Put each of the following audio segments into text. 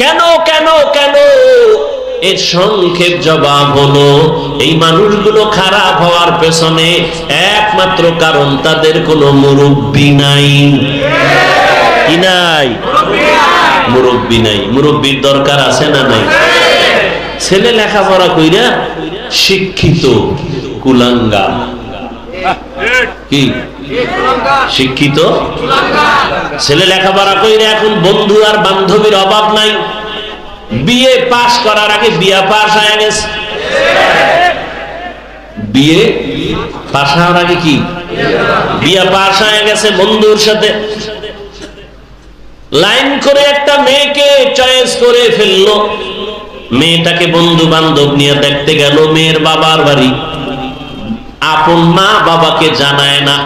কেন কেন কেন? এর সংক্ষেপ জবাব হলো, এই মানুষগুলো খারাপ হওয়ার পেছনে একমাত্র কারণ তাদের কোনো মুরব্বী নাই। কি নাই? মুরব্বী নাই। মুরব্বীর দরকার আছে না নাই? ছেলে লেখাপড়া কইরা শিক্ষিত কুলাঙ্গা। কি? শিক্ষিত। ছেলে লেখাপড়া কইরা এখন বন্ধু আর বান্ধবীর অভাব নাই। বিয়ে পাশ করার আগে বিয়া পাশ হয়ে গেছে। বিয়ে পাশ হওয়ার আগে কি? বিয়া পাশ হয়ে গেছে বন্ধুর সাথে। লাইন করে একটা মেয়েকে চয়েস করে ফেলল। মেয়েটাকে বন্ধু বান্ধব নিয়ে দেখতে গেল মেয়ের বাবার বাড়ি। আপন মা বাবাকে জানায় না।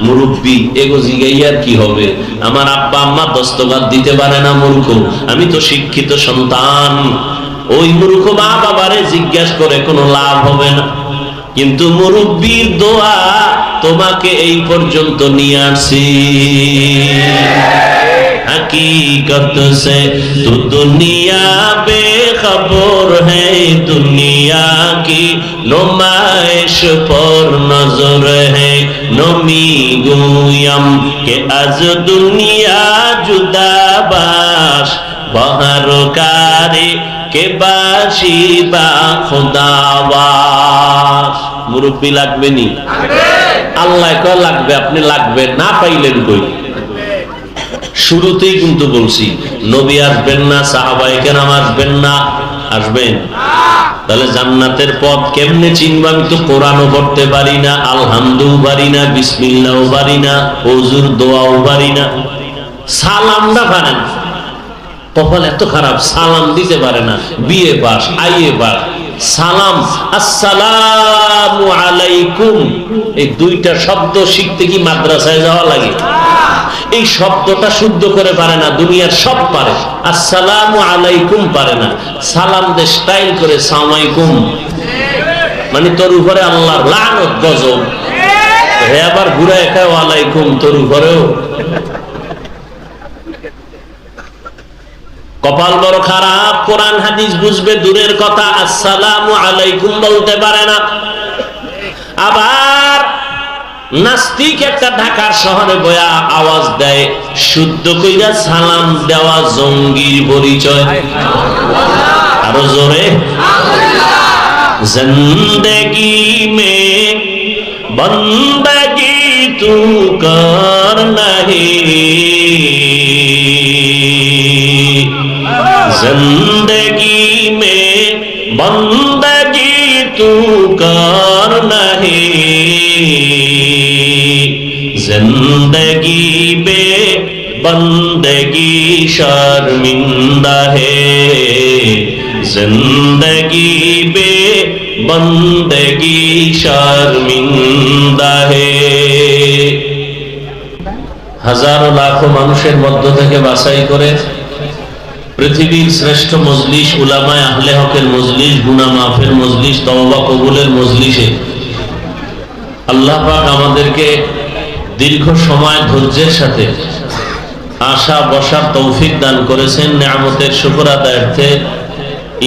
মুরব্বী এগো জিগাইয়ার কি হবে? আমার আব্বা আম্মা দস্তবাদ দিতে পারে না মূর্খ। আমি তো শিক্ষিত সন্তান। ওই মূর্খ মা বাবারে জিজ্ঞাসা করে কোনো লাভ হবে না। কিন্তু মুরব্বীর দোয়া তোমাকে এই পর্যন্ত নিয়ে হকীকত সে তু দুনিয়া বেখবর হুনিয়া কি নুমাইশ পর নজর হমি গুয়ম কে আজ দুনিয়া জুদা বাস বহর কারে কে বাসি বা খুদাবাস মুরব্বী লাগবে নি আল্লাহ লাগবে আপনি লাগবে না পাইলেন কই? শুরুতেই কিন্তু বলছি, নবী আসবেন না সাহাবাই কেরাম আসবেন না, আসবেন। তাহলে জান্নাতের পথ কেমনে চিনব আমি তো কোরআনও পড়তে পারি না, আলহামদুও পারি না, বিসমিল্লাও পারি না ওজুর দোয়াও পারি না। সালামটা পারে না কপাল এত খারাপ, সালাম দিতে পারে না, বিয়ে পাস, আইয়ে পাস। সালাম, আসসালামু আলাইকুম। এই দুইটা শব্দ শিখতে কি মাদ্রাসায় যাওয়া লাগে? এই শব্দটা শুদ্ধ করে পারে না, দুনিয়ার সব পারে। আসসালামু আলাইকুম পারে না। সালাম দে স্টাইল করে সামাইকুম মানে তোর উপরে আল্লাহর লানত, গজব। হে আবার ঘুরে একা আলাইকুম তোর উপরেও। কপাল বড় খারাপ, কোরআন, হাদিস বুঝবে, দূরের কথা। আসসালামু আলাইকুম বলতে পারে না। আবার নাস্তিক একটা ঢাকার শহরে বয়া আওয়াজ দেয়, শুদ্ধ কইরা সালাম দেওয়া জঙ্গির পরিচয়। আরও জোরে। জিন্দগি মে বন্দগি তু কর নাহি। জিন্দগি মে বন্দগি तू कर नहीं जिंदगी बे बंदगी शर्मिंदा है जिंदगी बे बंदगी शर्मिंदा है হাজারো লাখো মানুষের মধ্য থেকে বাছাই করে পৃথিবীর শ্রেষ্ঠ মজলিস উলামায় আহলে হকের মজলিস গুনা মাফের মজলিস, তওবা কবুলের মজলিসে। আল্লাহ পাক আমাদেরকে দীর্ঘ সময় ধৈর্যের সাথে আশা বসার তৌফিক দান করেছেন। নিয়ামতের শুকর আদায়ার্থে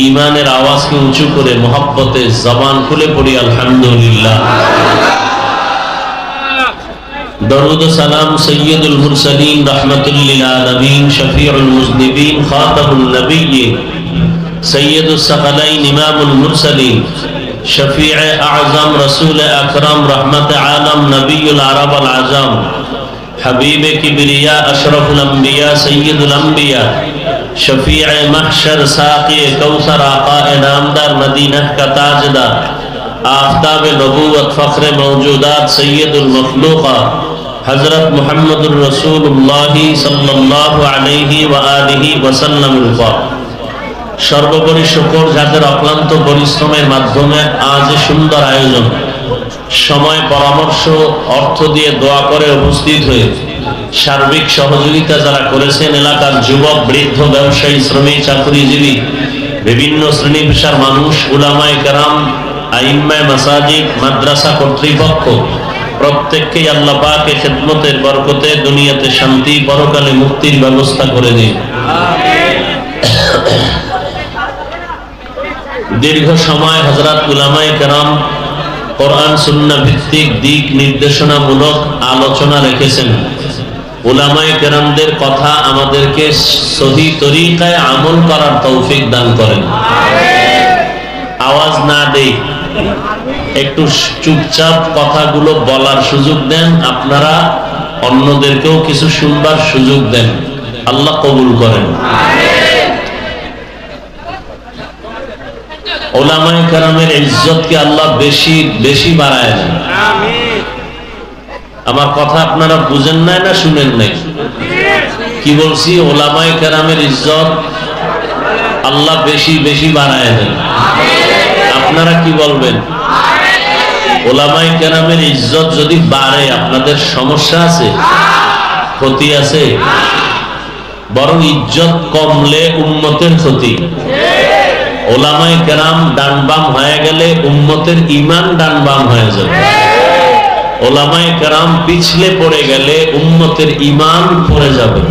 ইমানের আওয়াজকে উঁচু করে মোহাব্বতে জবান খুলে পড়ি, আলহামদুলিল্লাহ। درود و سلام سید المرسلین رحمت للعالمین شفیع المذنبین خاتم النبیین سید الثقلین امام المرسلین شفیع اعظم رسول اکرم رحمت عالم نبی العرب العظم حبیب کبریا اشرف الانبیاء سید الانبیاء شفیع محشر ساقی کوثر آقا نامدار مدینہ کا تاجدار آفتاب نبوت فخر موجودات سید المخلوقہ হজরত মোহাম্মদুর রসুল্লাহ সাল্লাহ আলহি আলিহি ওয়াসাল্লামের উপর সর্বোপরি শুকর যাদের অক্লান্ত পরিশ্রমের মাধ্যমে আজ সুন্দর আয়োজন। সময়, পরামর্শ, অর্থ দিয়ে দোয়া করে উপস্থিত হয়ে সার্বিক সহযোগিতা যারা করেছেন এলাকার যুবক, বৃদ্ধ, ব্যবসায়ী, শ্রমিক, চাকরিজীবী, বিভিন্ন শ্রেণি পেশার মানুষ, উলামায় কেরাম, আইম্মায় মাসাজিদ, মাদ্রাসা কর্তৃপক্ষ প্রত্যেককেই আল্লাহ পাকে খেদমতের বরকতে দুনিয়াতে শান্তি, পরকালে মুক্তির ব্যবস্থা করে দিন। দীর্ঘ সময় হজরত উলামাই কেরাম কোরআন সুন্না ভিত্তিক দিক নির্দেশনামূলক আলোচনা রেখেছেন। উলামাই কেরামদের কথা আমাদেরকে সহি তরিকায় আমল করার তৌফিক দান করেন। আওয়াজ না দেই। একটু চুপচাপ কথাগুলো বলার সুযোগ দেন। আপনারা অন্যদেরকেও কিছু শুনবার সুযোগ দেন। আল্লাহ কবুল করেন। ওলামাই কারামের ইজ্জতকে আল্লাহ বেশি বেশি বাড়ায় আমার কথা আপনারা বুঝেন নাই না শুনেন নাই? কি বলছি? ওলামাই কারামের ইজ্জত আল্লাহ বেশি বেশি বাড়ায় দেন। আপনারা কি বলবেন? ওলামাই কেরামের ইজ্জত যদি বাড়ে আপনাদের সমস্যা আছে? ক্ষতি আছে? বরং ইজ্জত কমলে উন্মতের ক্ষতি। ওলামাই কেরাম ডানবাম হয়ে গেলে উম্মতের ইমান ডানবাম হয়ে যাবে। ওলামাই কেরাম পিছলে পড়ে গেলে উম্মতের ইমান পড়ে যাবে।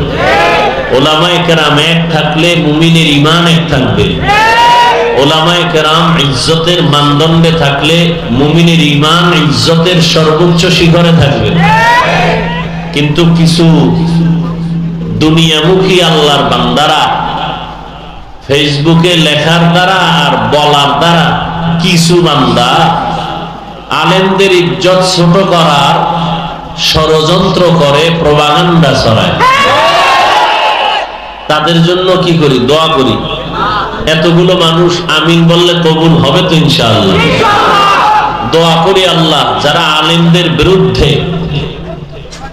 ওলামাই কেরাম এক থাকলে মুমিনের ইমান এক থাকবে। ওলামায় কেরাম ইজ্জতের মানদণ্ডে থাকলে মুমিনের ইমান ইজ্জতের সর্বোচ্চ শিখরে থাকবে। কিন্তু কিছু দুনিয়ামুখী আল্লাহর বান্দারা, ফেসবুকে লেখার দ্বারা আর বলার দ্বারা কিছু বান্দা আলেমদের ইজ্জত ছোট করার ষড়যন্ত্র করে, প্রবাগান্ডা ছড়ায়। তাদের জন্য কি করি? দোয়া করি। এতগুলো মানুষ আমিন বললে কবুল হবে তো ইনশাআল্লাহ। দোয়া করি আল্লাহ, যারা আলেমদের বিরুদ্ধে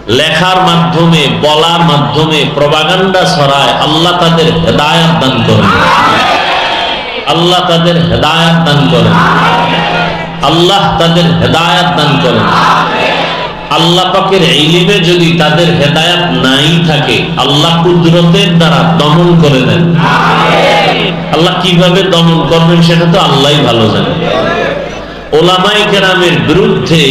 লেখার মাধ্যমে, বলার মাধ্যমে প্রবাগান্ডা ছড়ায়, আল্লাহ তাদের হেদায়াত দান করেন। আল্লাহ তাদের হেদায়াত দান করেন। আল্লাহ তাদের হেদায়াত দান করেন। আল্লাহ পাকের ইলিমে যদি তাদের হেদায়াত নাই থাকে আল্লাহ কুদরতের দ্বারা দমন করে দেন। আল্লাহ কীভাবে দমন করবেন সেটা তো আল্লাহ ভালো জানে। ওলামাই কেরামের বিরুদ্ধে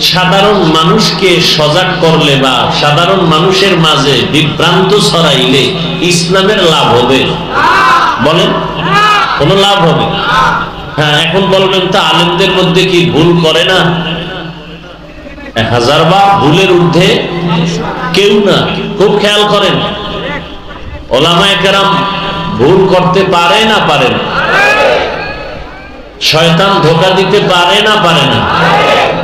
সাধারণ মানুষকে সজাগ করলে বা সাধারণ মানুষের মাঝে বিভ্রান্ত ছড়াইলে ইসলামের লাভ হবে। বলেন? কোন লাভ হবে? হ্যাঁ এখন বলবেন তো আলেমদের মধ্যে কি ভুল করে না? হাজার বা ভুলের ঊর্ধ্বে কেউ না, খুব খেয়াল করেন। ওলামায় কেরাম ভুল করতে পারে না পারে না। শয়তান ধোকা দিতে পারে না পারে না।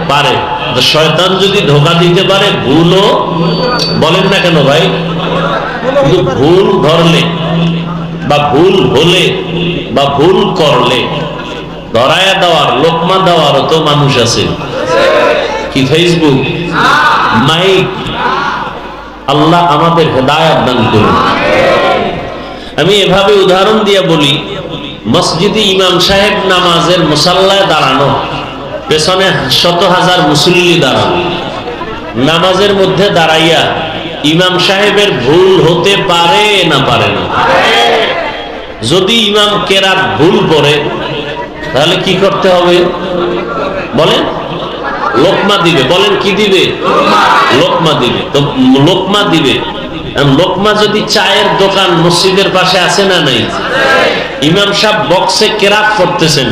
পারে। শয়তান যদি ধোকা দিতে পারে, ভুলও বলেন না কেন ভাই? ভুল ধরলে বা ভুল হলে বা ভুল করলে, ধরায়া দেওয়ার, লোকমা দেওয়ারও তো মানুষ আছে। কি ফেসবুক মাইক আল্লাহ আমাদের হেদায়াত দান করুন। আমি এভাবে উদাহরণ দিয়ে বলি, মসজিদে ইমাম সাহেব নামাজের মুসাল্লায় দাঁড়ানো, পেছনে শত হাজার মুসল্লি দাঁড়ানো, নামাজের মধ্যে দাঁড়াইয়া ইমাম সাহেবের ভুল হতে পারে না পারে না? যদি ইমাম কেরাত ভুল করে, তাহলে কি করতে হবে? বলেন। লোকমা দিবে। বলেন কি দিবে? লোকমা দিবে। তো লোকমা দিবে। লোকমা যদি চায়ের দোকান মসজিদের পাশে আছে না নাই? ইমাম সাহেব বক্সে কেরাত করতেছেন।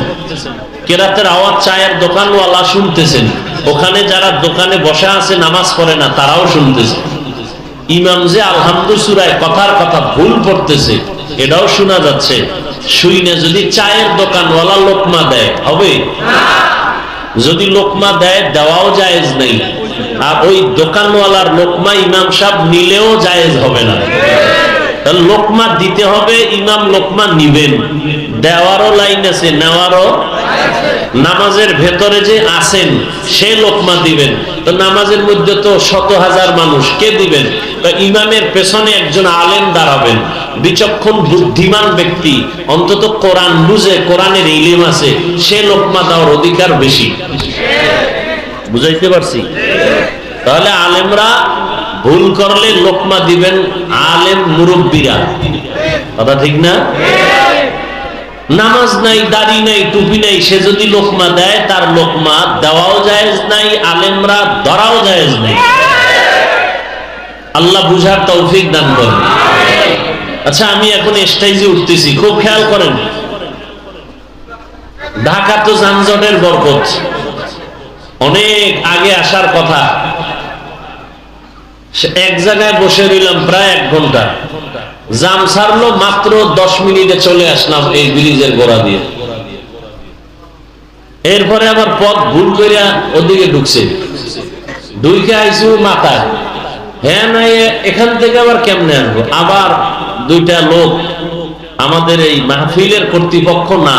কেরাতের আওয়াজ চায়ের দোকানওয়ালা শুনতেছেন। ওখানে যারা দোকানে বসে আছে, নামাজ পড়ে না, তারাও শুনতেছে। ইমাম যে আলহামদু সুরায় কথার কথা ভুল পড়তেছে এটাও শোনা যাচ্ছে। শুইনে যদি চায়ের দোকানওয়ালা লোকমা দেয়, হবে? যদি লোকমা দেয়, দেওয়াও জায়েজ নেই। আর ওই দোকানওয়ালার লোকমা ইমাম সাহেব নিলেও জায়েজ হবে না। লোকমা দিতে হবে, ইমাম লোকমা নিবেন। দেওয়ারও লাইন আছে, নেওয়ারও। নামাজের ভেতরে যে আছেন, সে লোকমা দিবেন। তো নামাজের মধ্যে তো শত হাজার মানুষ, কে দিবেন? ইমামের পেছনে একজন আলেম দাঁড়াবেন। বিচক্ষণ বুদ্ধিমান ব্যক্তি, অন্তত কোরআন বুঝে, কোরআনের ইলিম আছে, সে লোকমা দেওয়ার অধিকার বেশি। বুঝাইতে পারছি? তাহলে আলেমরা ভুল করলে লোকমা দিবেন আলেম মুরব্বীরা। কথা ঠিক না? নামাজ নাই, দাড়ি নাই, টুপি নাই, সে যদি লোকমা দেয়, তার লোকমা দেওয়াও জায়েজ নাই, আলেমরা ধরাও জায়েজ নাই। আল্লাহ বুঝার তৌফিক দান করেন। আচ্ছা আমি এখন স্টেজে উঠতেছি, খুব খেয়াল করেন। ঢাকা তো যানজটের বরকত। অনেক আগে আসার কথা। এক জায়গায় বসে রইলাম প্রায় এক ঘণ্টা। জাম ছাড়লো মাত্র দশ মিনিটে চলে আসলাম এই ব্রিজের গোড়া দিয়ে। এরপরে আবার পথ ভুল করিয়া ওদিকে ঢুকছে। দুইকে আইসি মাথায়। হ্যাঁ না এখান থেকে আবার কেমনে আনব? আবার দুইটা লোক আমাদের এই মাহফিলের কর্তৃপক্ষ না।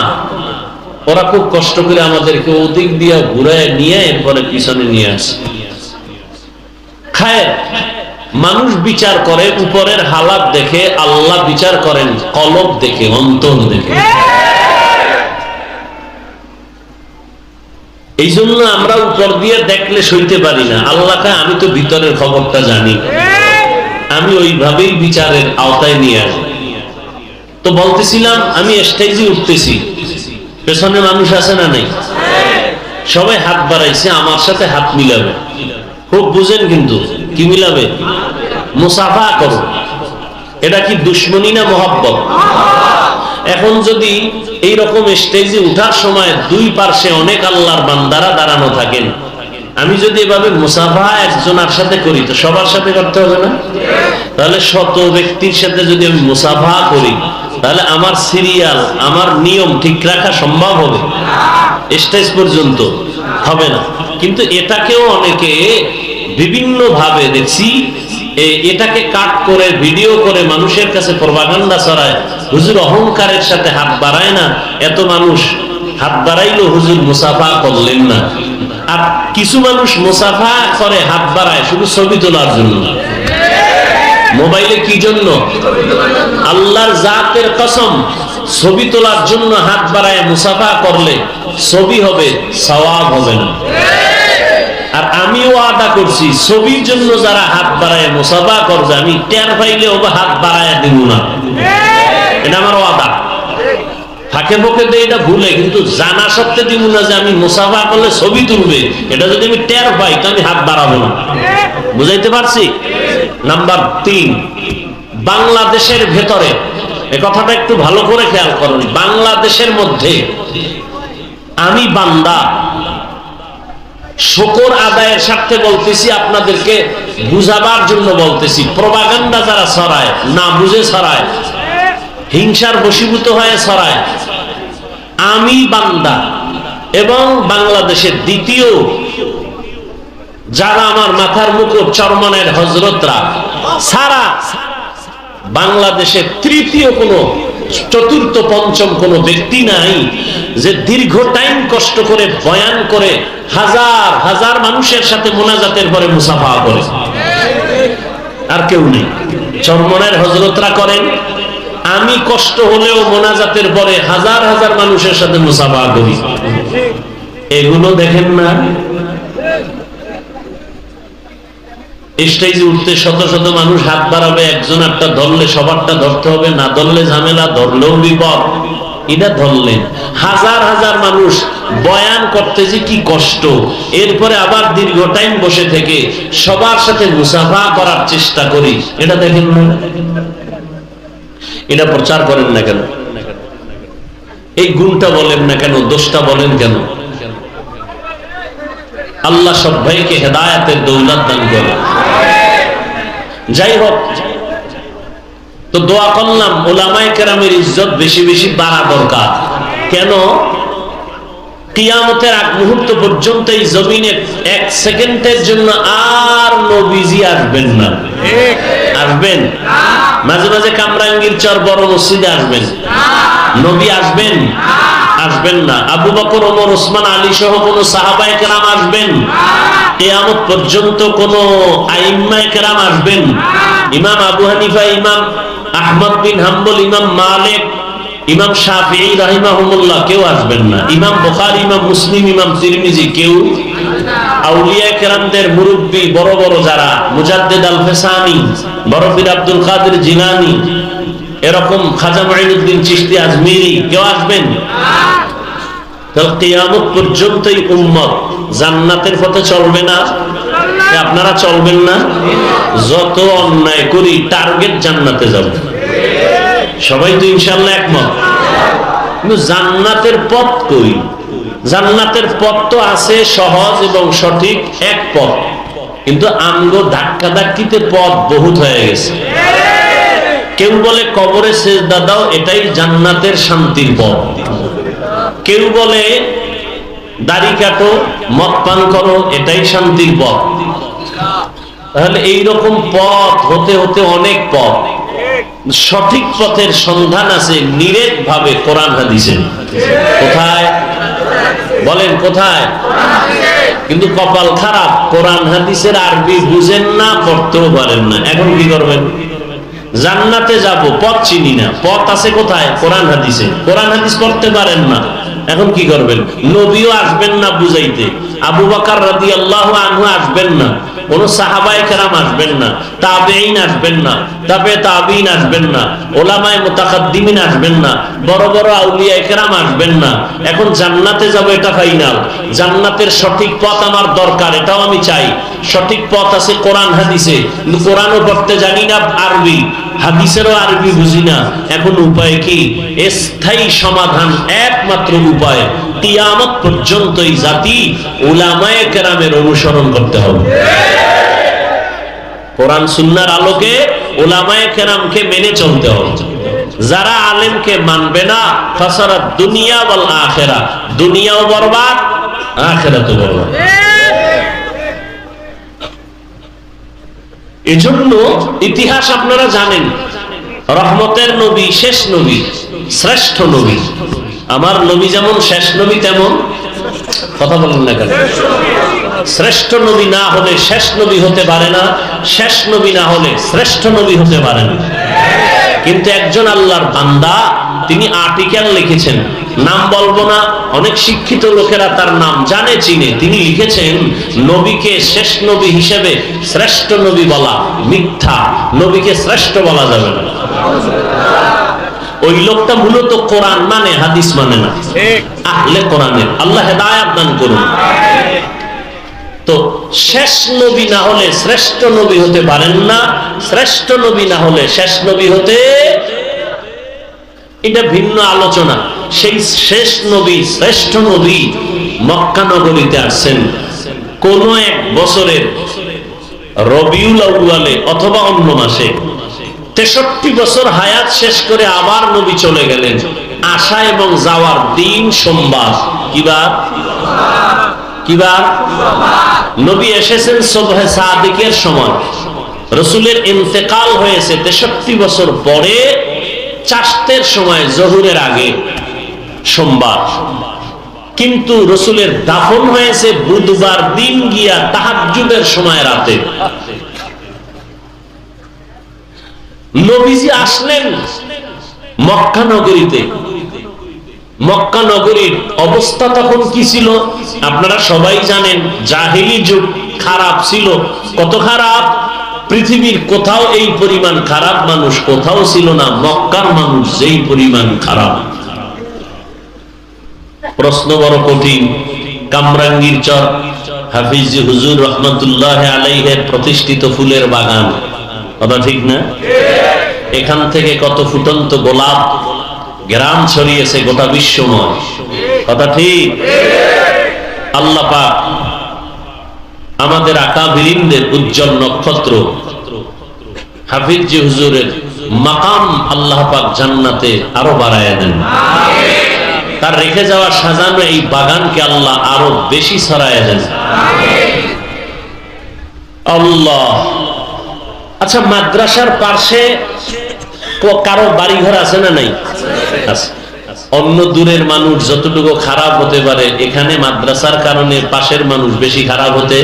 ওরা খুব কষ্ট করে আমাদেরকে ওদিক দিয়ে ঘুরায় নিয়ে এরপরে পিছনে নিয়ে আসে। খায় মানুষ বিচার করে, উপরের হালাত দেখে, আল্লাহ বিচার করেন, কলব দেখে, অন্তর দেখে। এই জন্য আমরা উপর দিয়ে দেখলে সইতে পারি না। আল্লাহকে আমি তো ভিতরের খবরটা জানি। আমি ওইভাবেই বিচারের আওতায় নিয়ে আসি তো বলতেছিলাম, আমি স্টেজে উঠতেছি। পেছনে মানুষ আছে না নাই? সবাই হাত বাড়াইছে, আমার সাথে হাত মিলাবে। খুব বুঝেন কিন্তু, কি মিলাবে? মুসাফা করো। এটা কি দুশ্মনী না মহাব্বত? এখন যদি এই রকম স্টেজে উঠার সময় দুই পার্শ্বে অনেক আল্লাহর বান্দারা দাঁড়ানো থাকেন আমি যদি এভাবে মুসাফা একজনের সাথে করি, তো সবার সাথে করতে হবে না? তাহলে শত ব্যক্তির সাথে যদি আমি মুসাফা করি, তাহলে আমার সিরিয়াল, আমার নিয়ম ঠিক রাখা সম্ভব হবে? স্টেজ পর্যন্ত হবে না। কিন্তু এটাকেও অনেকে বিভিন্ন ভাবে দেখছি এটাকে কাট করে, ভিডিও করে মানুষের কাছে প্রবাগান্ডা ছড়ায়, হুজুর অহংকারের সাথে হাত বাড়ায় না? এত মানুষ হাত বাড়াইলো হুজুর মুসাফা করলেন না। আর কিছু মানুষ মুসাফা করে, হাত বাড়ায়, শুধু ছবি তোলার জন্য। মোবাইলে কি জন্য? আল্লাহর জাতের কসম, ছবি তোলার জন্য হাত বাড়ায়, মুসাফা করলে ছবি হবে, সওয়াব হবে না। আর আমিও আদা করছি, ছবির জন্য যারা হাত বাড়ায়, মুসাফা করবে, আমি টের পাইলে হাত বাড়ায় দিব না। এটা আমার আদা ফাঁকে বকে দিয়ে এটা ভুলে, কিন্তু জানা সত্ত্বে দিব না যে আমি মুসাফা করলে ছবি তুলবে। এটা যদি আমি টের পাই, তো আমি হাত বাড়াবো না। বুঝাইতে পারছি? নাম্বার তিন, বাংলাদেশের ভেতরে, এ কথাটা একটু ভালো করে খেয়াল করুন বাংলাদেশের মধ্যে আমি বান্দা, শকর আদায়ের স্বার্থে বলতেছি, আপনাদেরকে বুঝাবার জন্য বলতেছি। প্রবাগান্ডা যারা ছড়ায়, না বুঝে ছড়ায় হিংসার বশীভূত হয়ে ছড়ায়। আমি বান্দা এবং বাংলাদেশের দ্বিতীয় যারা আমার মাথার মুকুট চরমনের হজরতরা সারা বাংলাদেশের তৃতীয় কোনো চতুর্থ পঞ্চম কোনো ব্যক্তি নাই যে দীর্ঘ টাইম কষ্ট করে, বয়ান করে, হাজার হাজার মানুষের সাথে মোনাজাতের পরে মুসাফা করে। আর কেউ নেই। চরমনের হজরতরা করেন আমি কষ্ট হলেও মোনাজাতের পরে হাজার হাজার মানুষের সাথে মুসাফা করি। এগুলো দেখেন না? উঠতে শত শত মানুষ হাত বাড়াবে, একজন একটা ধরলে সবারটা ধরতে হবে, না ধরলে ঝামেলা, ধরলেও বিপদ। এটা ধরলেন হাজার হাজার মানুষ বয়ান করতে যে কি কষ্ট। এরপরে আবার দীর্ঘ টাইম বসে থেকে সবার সাথে মুসাফা করার চেষ্টা করি। এটা দেখেন না? এটা প্রচার করেন না কেন? এই গুণটা বলেন না কেন? দোষটা বলেন কেন? আল্লাহ সব ভাইকে হেদায়াতের দৌলত দান করে যাই হোক তো দোয়া করলাম ওলামাই কেরামের ইজ্জত বেশি বেশি বাড়া দরকার। কেন? কিয়ামতের আগ মুহূর্ত পর্যন্ত এই জমিনে এক সেকেন্ডের জন্য আর নবীজি আসবেন না। আসবেন? মাঝে মাঝে কামরাঙ্গীর চর বড় মসজিদে আসবেন। নবী আসবেন? আসবেন না। আবু বকর, ওমর, ওসমান, আলী সহ কোন সাহাবায়ে কেরাম আসবেন? কিয়ামত পর্যন্ত কোন আইম্মায়ে কেরাম আসবেন? ইমাম আবু হানিফা, ইমাম আহমদ বিন হাম্বল, ইমাম মালিক, ইমাম শাফিঈ রাহিমাহুমুল্লাহ কেউ আসবেন না। ইমাম বুখারী, ইমাম মুসলিম, ইমাম তিরমিজি কেউ? আউলিয়া কেরামদের মুরব্বী বড় বড় যারা, মুজাদ্দিদ আল ফেসানি বড় পীর আব্দুল কাদের জিলানি, এরকম খাজা মাইনুদ্দিন চিশতি আজমিরি, কেউ আসবেন? জান্নাতের পথে চলবে না। আপনারা চলবেন না। যত অন্যায় করি, টার্গেট জান্নাতে যাবে। সবাই তো ইনশাল্লাহ একমত। কিন্তু জান্নাতের পথ কই? জান্নাতের পথ তো আছে সহজ এবং সঠিক এক পথ। কিন্তু আমগো ধাক্কা ধাক্কিতে পথ বহুত হয়ে গেছে। কেউ বলে কবরে শেষ দাদাও এটাই জান্নাতের শান্তির পথ। কেউ বলে দাড়ি কাটো, মদ পান করো, এটাই শান্তির পথ। তাহলে এইরকম পথ হতে হতে অনেক পথ। সঠিক পথের সন্ধান আছে নিরেট ভাবে কোরআন হাদিসে। কোথায়? বলেন কোথায়? কিন্তু কপাল খারাপ, কোরআন, হাদিসের আরবি বুঝেন না, পড়তেও পারেন না। এখন কি করবেন? জান্নাতে যাব, পথ চিনি না। পথ আছে কোথায়? কোরআন, হাদিসে। কোরআন, হাদিস পড়তে পারেন না। এখন কি করবেন? নবীও আসবেন না বুঝাইতে। আবু বাকার রাদি আল্লাহ আনহু আসবেন না। কোন সাহাবায়ে কেরাম আসবেন না। তাবেইন আসবেন না। তাবে তাবিন আসবেন না। ওলামায়ে মুতাকাদ্দিমিন আসবেন না। বড় বড় আউলিয়া কেরাম আসবেন না। এখন জান্নাতে যাব, এটা ফাইনাল। জান্নাতের সঠিক পথ আমার দরকার, এটাও আমি চাই। সঠিক পথ আছে কোরআন, হাদিসে। কোরআনও পড়তে জানি না, আরবি। হাদিসেরও আরবি বুঝি না। এখন উপায় কি? স্থায়ী সমাধান একমাত্র উপায় কিয়ামত পর্যন্ত এই জাতি উলামায়ে কেরামের অনুসরণ করতে হবে। কোরআন সুন্নার আলোকে ওলামায়ে কেরামকে মেনে চলতে হবে। যারা আলেমকে মানবে না ফাসারা দুনিয়া বল আখেরা। দুনিয়াও বরবাদ, আখেরাতও বরবাদ। এজন্য ইতিহাস আপনারা জানেন, রহমতের নবী, শেষ নবী, শ্রেষ্ঠ নবী। আমার নবী যেমন, শেষ নবী তেমন। কথা বলেন না কেন? শ্রেষ্ঠ নবী না হলে শেষ নবী হতে পারে না, শেষ নবী না হলে শ্রেষ্ঠ নবী হতে পারে না। কিন্তু একজন আল্লাহর বান্দা, তিনি আর্টিকেল লিখেছেন। নাম বলব না, অনেক শিক্ষিত লোকেরা তার নাম জানে, চিনে। তিনি লিখেছেন, নবীকে শেষ নবী হিসেবে শ্রেষ্ঠ নবী বলা মিথ্যা, নবীকে শ্রেষ্ঠ বলা যাবে না। ওই লোকটা মূলত কোরআন মানে হাদিস মানে না। আহলে কোরআনের। আল্লাহ হেদায়াত দান করুন। তো শেষ নবী না হলে শ্রেষ্ঠ নবী হতে পারেন না শ্রেষ্ঠ নবী না হলে শেষ নবী হতে এটা ভিন্ন আলোচনা। সেই শেষ নবী শ্রেষ্ঠ নবী মক্কা নগরীতে আসছেন কোন এক বছরের রবিউল আউয়ালে অথবা অন্য মাসে তেষট্টি বছর হায়াত শেষ করে আবার নবী চলে গেলেন। আসা এবং যাওয়ার দিন সোমবার। কিবার কিবার নবী এসেছেন সোবহে সাদিকের সময়। রসুলের ইন্তেকাল হয়েছে তেষট্টি বছর পরে চাষতের সময় জহুরের আগে, সোমবার। কিন্তু রসুলের দাফন হয়েছে বুধবার দিন গিয়া তাহাজুদের সময় রাতে। নবীজি আসলেন মক্কা নগরীতে। মক্কা নগরীর অবস্থা তখন কি ছিল? আপনারা সবাই জানেন, জাহিলি যুগ খারাপ ছিল। কত খারাপ? পৃথিবীর কোথাও এই পরিমাণ খারাপ মানুষ কোথাও ছিল না। মক্কার মানুষ যেই পরিমাণ খারাপ। প্রশ্ন বড় কঠিন। কামরাঙ্গীর চর, হাফিজ হুজুর রহমতুল্লাহ আলাইহের প্রতিষ্ঠিত ফুলের বাগান। কথা ঠিক না? এখান থেকে কত ফুটন্ত গোলাপ গ্রাম ছড়িয়েছে গোটা বিশ্বময়। কথা ঠিক? আল্লাহ পাক আমাদের আকাবিরিনদের উজ্জ্বল নক্ষত্র, হাফিজ জি হুজুরের মাকাম আল্লাহ পাক জান্নাতে আরও দেন। তার রেখে যাওয়া সাজানো এই বাগানকে আল্লাহ আরও বেশি ছড়ায় দেন। আল্লাহ আচ্ছা মাদ্রাসার পাশে কারও বাড়ি ঘর আছে না নাই? অন্য দূরের মানুষ যতটুকু খারাপ হতে পারে, এখানে মাদ্রাসার কারণে পাশের মানুষ বেশি খারাপ হতে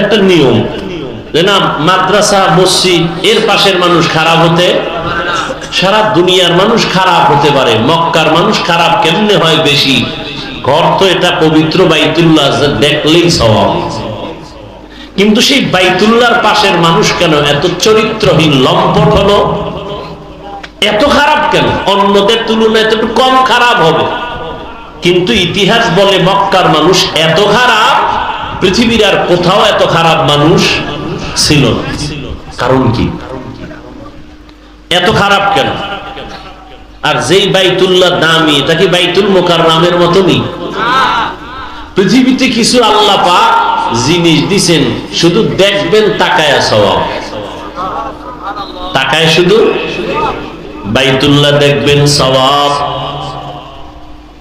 একটা নিয়ম। না, মাদ্রাসা, মসজিদ, এর পাশের মানুষ খারাপ হতে, সারা দুনিয়ার মানুষ খারাপ হতে পারে। মক্কার মানুষ খারাপ কেমনে হয় বেশি? ঘর তো এটা পবিত্র বাইতুল্লাহ দেখলেই স্বভাব। কিন্তু সেই বাইতুল্লাহর পাশের মানুষ কেন? এত চরিত্রহীন, লম্পট হলো। এত খারাপ কেন? অন্যদের তুলনায় একটু কম খারাপ হবে। কিন্তু ইতিহাস বলে মক্কার মানুষ এত খারাপ, পৃথিবীর আর কোথাও এত খারাপ মানুষ ছিল কারণ কি? এত খারাপ কেন? আর যেই বাইতুল্লাহ দামি, এটা কি বাইতুল মোকাররামের মতনই? পৃথিবীতে কিছু আল্লাহ পাক জিনিস দিছেন, শুধু দেখবেন তাকায়া সওয়াব। তাকায় শুধু বাইতুল্লাহ দেখবেন সওয়াব।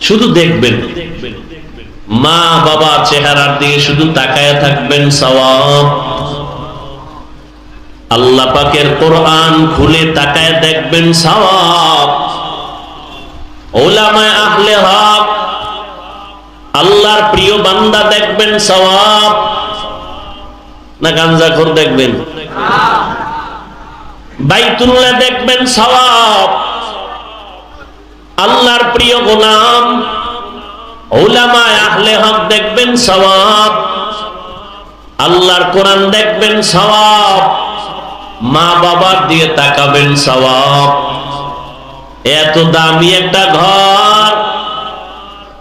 শুধু দেখবেন। মা বাবা চেহারার দিকে শুধু তাকায় থাকবেন সওয়াব। আল্লাহ পাকের কোরআন খুলে তাকায় দেখবেন সওয়াব। ওলামায় আহলে হক আল্লাহর প্রিয় বান্দা দেখবেন সওয়াব না গাঞ্জাখোর দেখবেন? বাইতুল্লাহ দেখবেন সওয়াব। আল্লাহর প্রিয় গোলাম ওলামায় আহলে হক দেখবেন সওয়াব। আল্লাহর কোরআন দেখবেন সওয়াব। মা বাবার দিয়ে তাকাবেন সওয়াব। এত দামি একটা ঘর।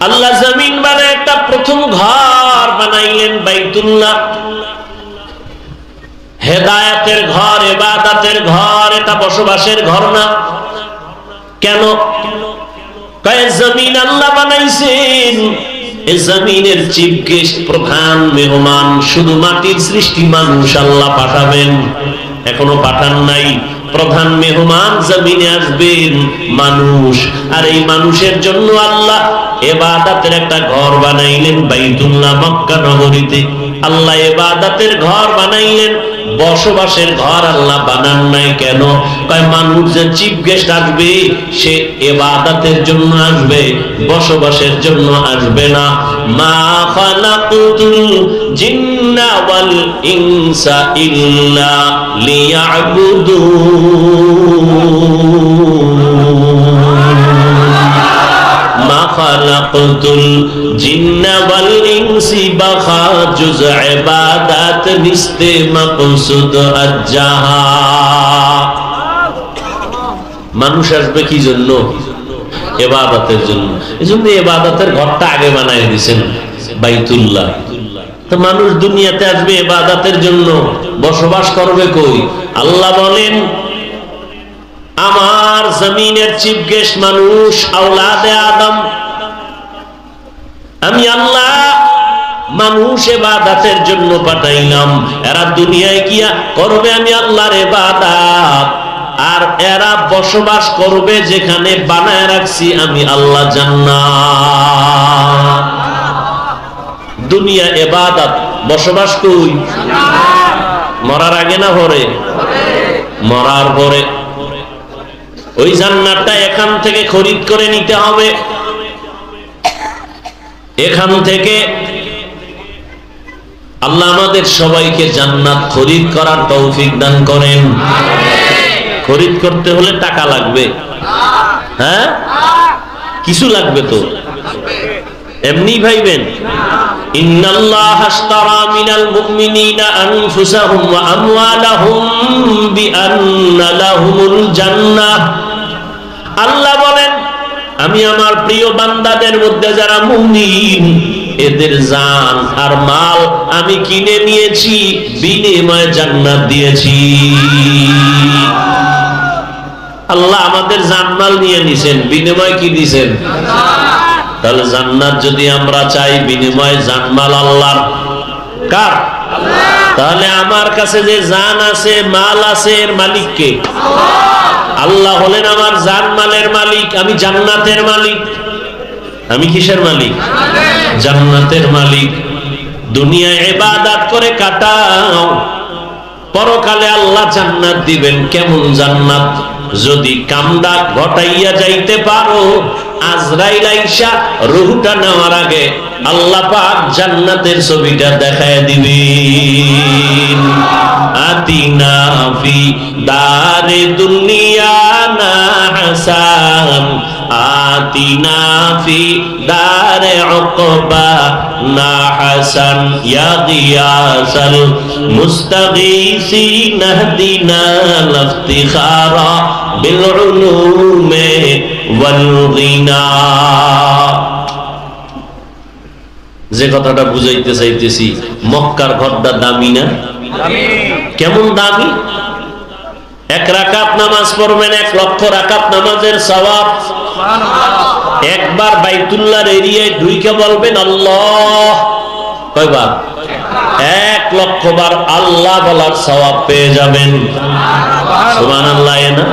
আল্লাহ জমিন বানায় একটা প্রথম ঘর বানাইলেন বাইতুল্লাহ। হেদায়াতের ঘর এবাদাতের ঘর, এটা বসবাসের ঘর না। কেন? জমিন আল্লাহ বানাইছেন। এ জমিনের চিফ গেস্ট, প্রধান মেহমান, শুধু মাটির সৃষ্টি মানুষ আল্লাহ পাঠাবেন। এখনও পাঠান নাই। প্রধান মেহমান জমিনে আসবেন মানুষ। আর এই মানুষের জন্য আল্লাহ এবাদাতের একটা ঘর বানাইলেন বাইতুল্লাহ মক্কা নগরীতে। আল্লাহ এবাদাতের ঘর বানাইলেন। বসবাসের ঘর আল্লাহ বানান নাই কেন? কয়, মানুষ যে চিফ গেস্ট আসবে, সে এবাদাতের জন্য আসবে, বসবাসের জন্য আসবে না। মা ইল্লা মানুষ আসবে কি জন্য? এবাদতের জন্য। এই জন্য এবাদতের ঘরটা আগে বানাই দিয়েছেন বাইতুল্লাহ। তো মানুষ দুনিয়াতে আসবে এবাদতের জন্য। বসবাস করবে কই? আল্লাহ বলেন, আমার জমিনের চিফ গেস্ট মানুষ, আওলাদে আদম আমি আল্লাহ মানুষ এবাদাতের জন্য পাঠাইলাম। এরা দুনিয়ায় গিয়া করবে আমি আল্লাহর এবাদাত। আর এরা বসবাস করবে যেখানে বানায় রাখছি আমি আল্লাহ জান্নাত। দুনিয়া এবাদাত, বসবাস কই? মরার আগে না পরে? মরার পরে। ওই জান্নাতটা এখান থেকে খরিদ করে নিতে হবে। এখান থেকে আল্লাহ আমাদের সবাইকে জান্নাত খরিদ করার তৌফিক দান করেন। খরিদ করতে হলে টাকা লাগবে। হ্যাঁ? কিছু লাগবে তো। এমনি ভাইবেন। আল্লাহ বলেন আমি আমার প্রিয় বান্দাদের মধ্যে যারা মুমিন এদের জান আর মাল আমি কিনে নিয়েছি বিনিময়ে জান্নাত দিয়েছি। আল্লাহ আমাদের জানমাল নিয়ে নিছেন বিনিময় কি দিছেন? তাহলে জান্নাত যদি আমরা চাই বিনিময় জানমাল আল্লাহর। কার? তাহলে আমার কাছে যে জান আছে মাল আছে এর মালিক কে আল্লাহ হলেন আমার জান মালের মালিক আমি জান্নাতের মালিক। আমি কিসের মালিক? জান্নাতের মালিক। দুনিয়ায় এবাদাত করে কাটাও। পরকালে আল্লাহ জান্নাত দিবেন। কেমন জান্নাত? যদি কামদা ঘটাইয়া যাইতে পারো আজরাইল আইসা রুহুটা নেওয়ার আগে আল্লাহ পাক জান্নাতের ছবিটা দেখায় দিবেন। আতিনা ফি দারে দুনিয়া হাসান আতিনা ফি দারে উকবা না হাসান ইয়া গিয়াসাল মুস্তাগীসিন আহদিনা লাফতিখারা বিল উলুমে ওয়াল গিনা যে কথাটা বুঝাইতে চাইতেছি মক্কার ঘরটা দামি না? কেমন দামি? এক রাকাত নামাজ পড়বেন, এক লক্ষ রাকাত নামাজের সওয়াব। একবার বাইতুল্লাহর এরিয়ায় ঢুইকে বলবেন, আল্লাহ! কয়বার? এক লক্ষ বার আল্লাহ বলার সওয়াব পেয়ে যাবেন। সুবহানাল্লাহ না?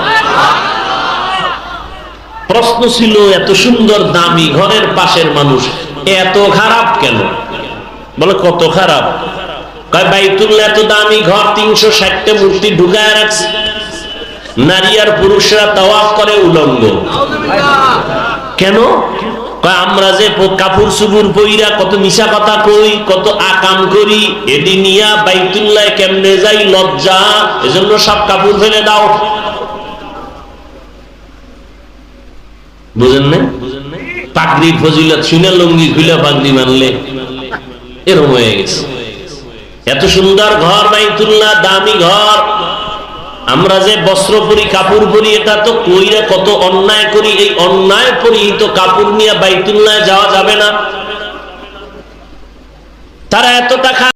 প্রশ্ন ছিল, এত সুন্দর দামি ঘরের পাশের মানুষ এত খারাপ কেন? বলে, কত খারাপ? কয়, বাইতুল্লাহ এত দামি ঘর, তিনশো ষাটটা মূর্তি ঢুকায় রাখছে। নারী আর পুরুষরা তাওয়াফ করে উলঙ্গ। কেন? আমরা যে কাপড় সুপুর পইরা কত মিশা কথা কই, কত আকাম করি এটি নিয়া বাইতুল্লাহ কেমনে যাই, লজ্জা, এজন্য সব কাপড় ফেলে দাও। বুঝেন না পাগড়ি ফজিলত শুনে লুঙ্গি খুলে পাগড়ি মানলে এরকম হয়ে গেছে। এত সুন্দর ঘর, বাইতুল্লাহ, দামি ঘর। আমরা যে বস্ত্র পরি, কাপড় পরি, এটা তো কইরে কত অন্যায় করি। এই অন্যায় পরিহিত কাপড় নিয়ে বাইতুল্লায় যাওয়া যাবে না। তারা এত টাকা